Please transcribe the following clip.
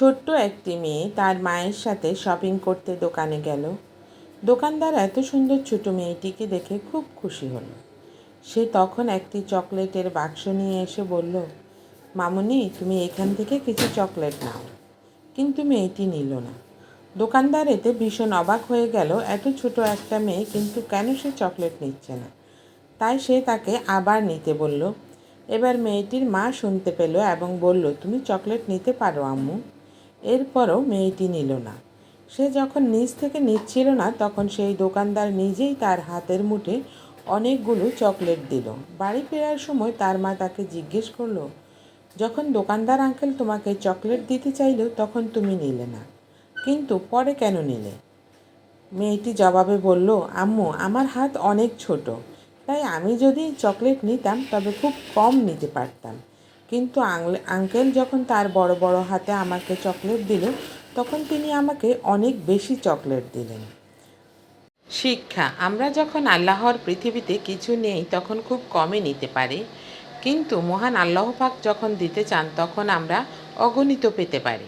ছোট্ট একটি মেয়ে তার মায়ের সাথে শপিং করতে দোকানে গেল। দোকানদার এত সুন্দর ছোট মেয়েটিকে দেখে খুব খুশি হলো। সে তখন একটি চকলেটের বাক্স নিয়ে এসে বলল, মামুনি, তুমি এখান থেকে কিছু চকলেট নাও। কিন্তু মেয়েটি নিল না। দোকানদার এতে ভীষণ অবাক হয়ে গেল, এত ছোট একটা মেয়ে, কিন্তু কেন সে চকলেট নিচ্ছে না? তাই সে তাকে আবার নিতে বলল। এবার মেয়েটির মা শুনতে পেল এবং বলল, তুমি চকলেট নিতে পারো, আম্মু। এরপরও মেয়েটি নিল না। সে যখন নিচ থেকে নিচ্ছিল না, তখন সেই দোকানদার নিজেই তার হাতের মুঠে অনেকগুলো চকলেট দিল। বাড়ি ফেরার সময় তার মা তাকে জিজ্ঞেস করল, যখন দোকানদার আঙ্কেল তোমাকে চকলেট দিতে চাইলো, তখন তুমি নিলে না। কিন্তু পরে কেন নিলে? মেয়েটি জবাবে বলল, আম্মু, আমার হাত অনেক ছোট। তাই আমি যদি চকলেট নিতাম, তবে খুব কম নিতে পারতাম। কিন্তু আঙ্কেল যখন তার বড় বড় হাতে আমাকে চকলেট দিল, তখন তিনি আমাকে অনেক বেশি চকলেট দিলেন। শিক্ষা, আমরা যখন আল্লাহর পৃথিবীতে কিছু নেই, তখন খুব কমে নিতে পারি। কিন্তু মহান আল্লাহ পাক যখন দিতে চান, তখন আমরা অগণিত পেতে পারি।